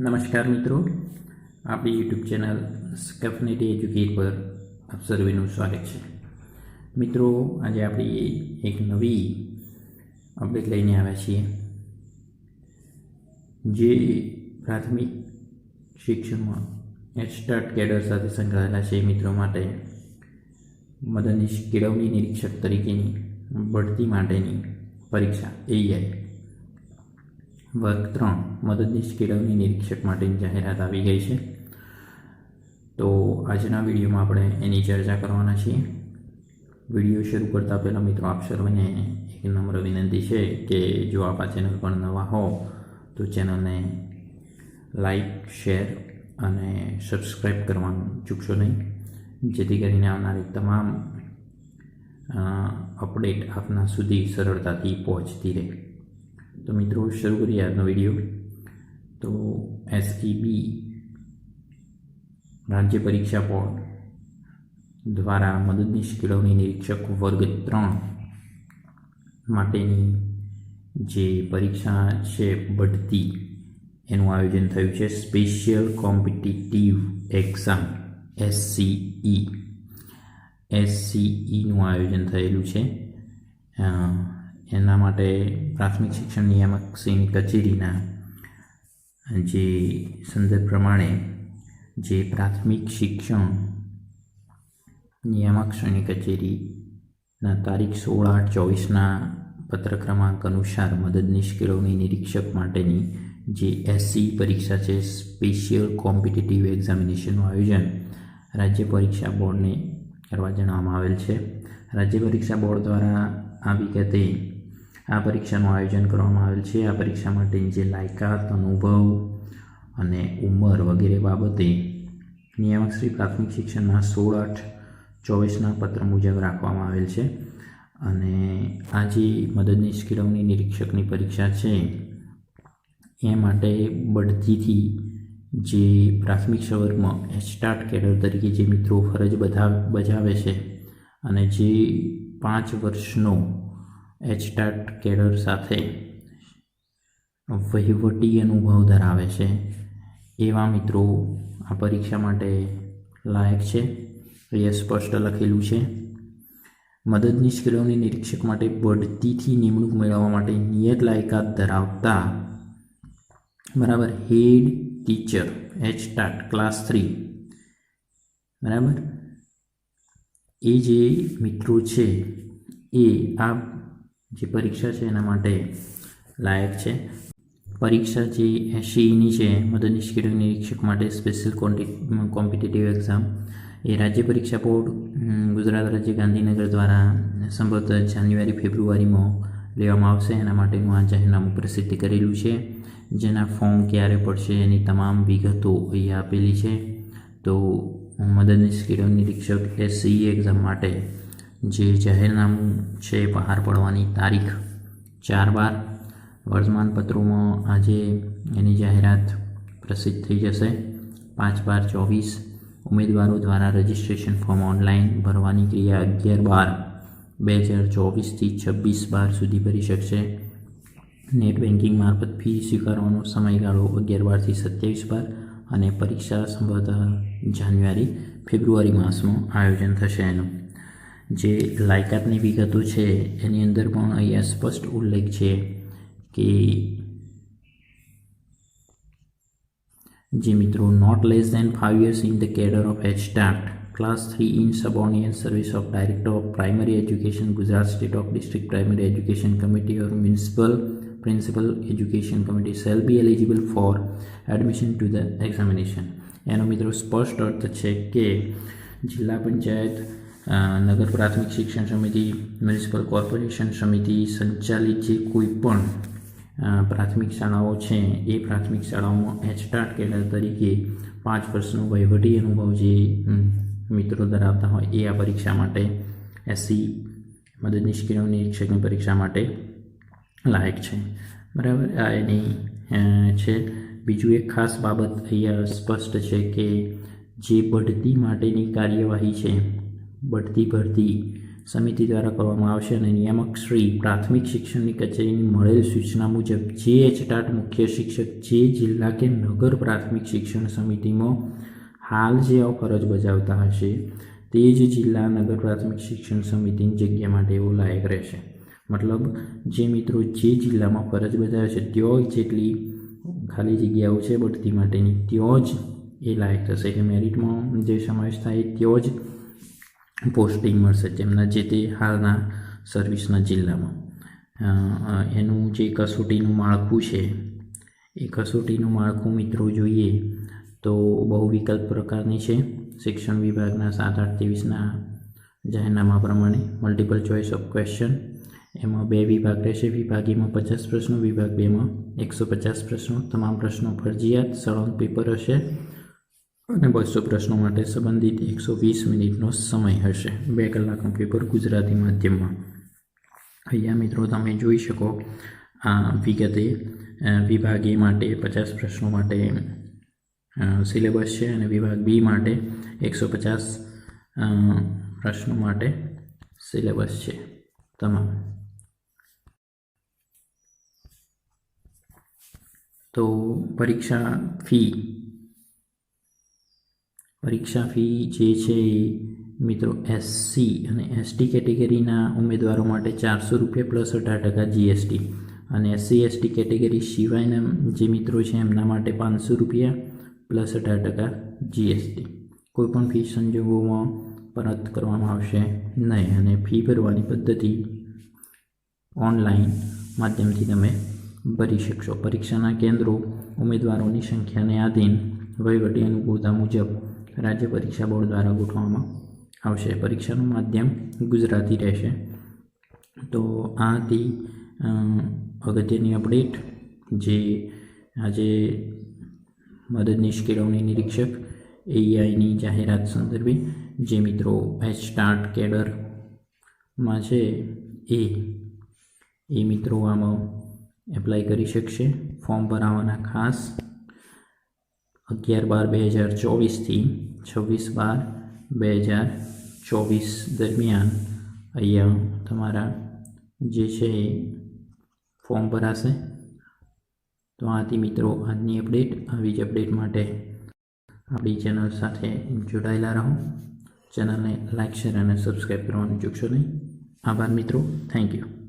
નમસ્કાર મિત્રો, આપણી યુટ્યુબ ચેનલ સ્કેફનેટી એજ્યુકેટ પર આપ સર્વેનું સ્વાગત છે. મિત્રો, આજે આપણી એક નવી અપડેટ લઈને આવ્યા છીએ, જે પ્રાથમિક શિક્ષણમાં એચસ્ટાર્ટ કેડર સાથે સંકળાયેલા છે મિત્રો માટે, મદદનીશ કેળવણી નિરીક્ષક તરીકેની બઢતી માટેની પરીક્ષા એઆઈ વર્ગ ત્રણ મદદનીશ કેળવણી નિરીક્ષક માટેની જાહેરાત આવી ગઈ છે. તો આજના વિડીયોમાં આપણે એની ચર્ચા કરવાના છીએ. વીડિયો શરૂ કરતાં પહેલાં મિત્રો આપ સર્વને એક નમ્ર વિનંતી છે કે જો આપ આ ચેનલ પર નવા હો, તો ચેનલને લાઈક, શેર અને સબસ્ક્રાઈબ કરવાનું ચૂકશો નહીં. જેથી કરીને આવનારી તમામ અપડેટ આપના સુધી સરળતાથી પહોંચતી રહે. તો મિત્રો, શરૂ કરીએ આજનો વીડિયો તો એસઈબી રાજ્ય પરીક્ષા બોર્ડ દ્વારા મદદનીશ કેળવણી નિરીક્ષક વર્ગ ત્રણ માટેની જે પરીક્ષા છે બઢતી, એનું આયોજન થયું છે. Special competitive exam S C E એસસીઈનું આયોજન થયેલું છે. એના માટે પ્રાથમિક શિક્ષણ નિયામક શ્રીની કચેરીના જે સંદર્ભ પ્રમાણે જે પ્રાથમિક શિક્ષણ નિયામક શ્રેણી કચેરીના તારીખ સોળ આઠ ચોવીસના પત્ર ક્રમાંક અનુસાર મદદનીશ કેળવણી નિરીક્ષક માટેની જે એસસી પરીક્ષા છે, સ્પેશિયલ કોમ્પિટિટિવ એક્ઝામિનેશનનું આયોજન રાજ્ય પરીક્ષા બોર્ડને કરવા જણાવવામાં આવેલ છે. રાજ્ય પરીક્ષા બોર્ડ દ્વારા આ વિગતે આ પરીક્ષાનું આયોજન કરવામાં આવેલ છે. આ પરીક્ષા માટેની જે લાયકાત, અનુભવ અને ઉંમર વગેરે બાબતે નિયામક શ્રી પ્રાથમિક શિક્ષણના સોળ આઠ ચોવીસના પત્ર મુજબ રાખવામાં આવેલ છે. અને આ જે મદદનીશ કેળવણી નિરીક્ષકની પરીક્ષા છે, એ માટે બઢતીથી જે પ્રાથમિક સવર્ગમાં એચટાટ કેડર તરીકે જે મિત્રો ફરજ બધા બજાવે છે અને જે પાંચ વર્ષનો એચટાટ કેડર સાથે વહીવટી અનુભવ ધરાવે છે. એવા મિત્રો આ પરીક્ષા માટે લાયક છે. એ સ્પષ્ટ લખેલું છે. મદદનીશ કેળવણી નિરીક્ષક માટે બઢતીથી નિમણૂક મેળવવા માટે નિયત લાયકાત ધરાવતા બરાબર head teacher H TAT class three બરાબર? એ જે મિત્રો છે, એ આ જે પરીક્ષા છે એના માટે લાયક છે. પરીક્ષા જે એસસીઈની છે મદદનીશ કેળવણી નિરીક્ષક માટે સ્પેશિયલ કોમ્પિટિટિવ એક્ઝામ એ રાજ્ય પરીક્ષા બોર્ડ ગુજરાત રાજ્ય ગાંધીનગર દ્વારા સંભવત જાન્યુઆરી, ફેબ્રુઆરીમાં લેવામાં આવશે. એના માટેનું આ જાહેરનામું પ્રસિદ્ધ કરેલું છે. જેના ફોર્મ ક્યારે પડશે એની તમામ વિગતો અહીં આપેલી છે. તો મદદનીશ કેળવણી નિરીક્ષક એસસીઈ એક્ઝામ માટે જે જાહેરનામું છે બહાર પડવાની તારીખ ચાર બાર. વર્તમાનપત્રોમાં આજે એની જાહેરાત પ્રસિદ્ધ થઈ જશે. પાંચ બાર ચોવીસ. ઉમેદવારો દ્વારા રજિસ્ટ્રેશન ફોર્મ ઓનલાઈન ભરવાની ક્રિયા અગિયાર બાર. બે હજાર ચોવીસથી છવ્વીસ બાર સુધી ભરી શકશે. નેટ બેન્કિંગ મારફત ફી સ્વીકારવાનો સમયગાળો અગિયાર બારથી સત્યાવીસ બાર અને પરીક્ષા સંભવતઃ જાન્યુઆરી ફેબ્રુઆરી માસમાં આયોજન થશે એનું. જે લાયકાતની વિગતો છે, એની અંદર પણ અહીંયા સ્પષ્ટ ઉલ્લેખ છે કે જે મિત્રો not less than five years in the cadre of H start class three in subordinate service of director of primary education Gujarat state of district primary education committee or municipal principal education committee shall be eligible for admission to the examination એનો મિત્રો સ્પષ્ટ અર્થ છે કે જિલ્લા પંચાયત નગર પ્રાથમિક શિક્ષણ સમિતિ municipal corporation સમિતિ સંચાલિત જે કોઈ પણ પ્રાથમિક શાળાઓ છે એ પ્રાથમિક શાળાઓમાં એચટાટ કેડર તરીકે પાંચ વર્ષનો વહીવટી અનુભવ જે મિત્રો ધરાવતા હોય એ આ પરીક્ષા માટે એસસી મદદનીશ કેળવણી નિરીક્ષકની પરીક્ષા માટે લાયક છે બરાબર આ એની છે બીજું એક ખાસ બાબત અહીંયા સ્પષ્ટ છે કે જે બઢતી માટેની કાર્યવાહી છે બઢતી ભરતી સમિતિ દ્વારા કરવામાં આવશે અને નિયામક શ્રી પ્રાથમિક શિક્ષણની કચેરીની મળેલ સૂચના મુજબ જે એચટાટ મુખ્ય શિક્ષક જે જિલ્લા કે નગર પ્રાથમિક શિક્ષણ સમિતિમાં હાલ જે ફરજ બજાવતા હશે, તે જ જિલ્લા નગર પ્રાથમિક શિક્ષણ સમિતિની જગ્યા માટે એવો લાયક રહેશે. મતલબ, જે મિત્રો જે જિલ્લામાં ફરજ બજાવે છે ત્યાં જેટલી ખાલી જગ્યાઓ છે બઢતી માટેની ત્યાં જ એ લાયક થશે. એટલે મેરિટમાં જે સમાવેશ થાય ત્યાં જ પોસ્ટિંગ મળશે જેમના જે તે હાલના સર્વિસના જિલ્લામાં. એનું જે કસોટીનું માળખું છે, એ કસોટીનું માળખું મિત્રો જોઈએ તો બહુ વિકલ્પ પ્રકારની છે. શિક્ષણ વિભાગના સાત આઠ ત્રેવીસના જાહેરનામા પ્રમાણે મલ્ટિપલ ચોઇસ ઓફ ક્વેશ્ચન એમાં બે વિભાગ રહેશે વિભાગ એમાં પચાસ પ્રશ્નો, વિભાગ બેમાં એકસો પચાસ પ્રશ્નો. તમામ પ્રશ્નો ફરજિયાત, સળંગ પેપર હશે. અને બસો પ્રશ્નો માટે સંબંધિત એકસો વીસ મિનિટનો સમય હશે. બે કલાકનું પેપર ગુજરાતી માધ્યમમાં. અહીંયા મિત્રો તમે જોઈ શકો આ વિગતે વિભાગ એ માટે પચાસ પ્રશ્નો માટે સિલેબસ છે અને વિભાગ બી માટે એકસો પચાસ પ્રશ્નો માટે સિલેબસ છે. તમામ. તો પરીક્ષા ફી પરીક્ષા ફી જે છે એ મિત્રો એસસી અને એસટી કેટેગરીના ઉમેદવારો માટે ચારસો રૂપિયા પ્લસ અઢાર ટકા જીએસટી અને એસસી એસટી કેટેગરી સિવાયના જે મિત્રો છે એમના માટે પાંચસો રૂપિયા પ્લસ અઢાર ટકા જીએસટી કોઈપણ ફી સંજોગોમાં પરત કરવામાં આવશે નહીં અને ફી ભરવાની પદ્ધતિ ઓનલાઈન માધ્યમથી તમે ભરી શકશો. પરીક્ષાના કેન્દ્રો ઉમેદવારોની સંખ્યાને આધીન વહીવટી અનુકૂળતા મુજબ રાજ્ય પરીક્ષા બોર્ડ દ્વારા ગોઠવવામાં આવશે. પરીક્ષાનું માધ્યમ ગુજરાતી રહેશે. તો આ હતી અગત્યની અપડેટ જે આજે મદદનીશ કેળવણી નિરીક્ષક એઆઈની જાહેરાત સંદર્ભે જે મિત્રો એચ સ્ટાર્ટ કેડરમાં છે એ એ મિત્રો આમાં એપ્લાય કરી શકશે. ફોર્મ ભરાવાના ખાસ અગિયાર બાર બે હજાર ચોવીસથી છવ્વીસ બાર બે હજાર ચોવીસ દરમિયાન અહીંયા તમારા જે છે એ ફોર્મ ભરાશે. તો આથી મિત્રો આજની અપડેટ, આવી જ અપડેટ માટે આપણી ચેનલ સાથે જોડાયેલા રહો. ચેનલને લાઇક શેર અને સબસ્ક્રાઈબ કરવાનું ચૂકશો નહીં. આભાર મિત્રો. Thank you.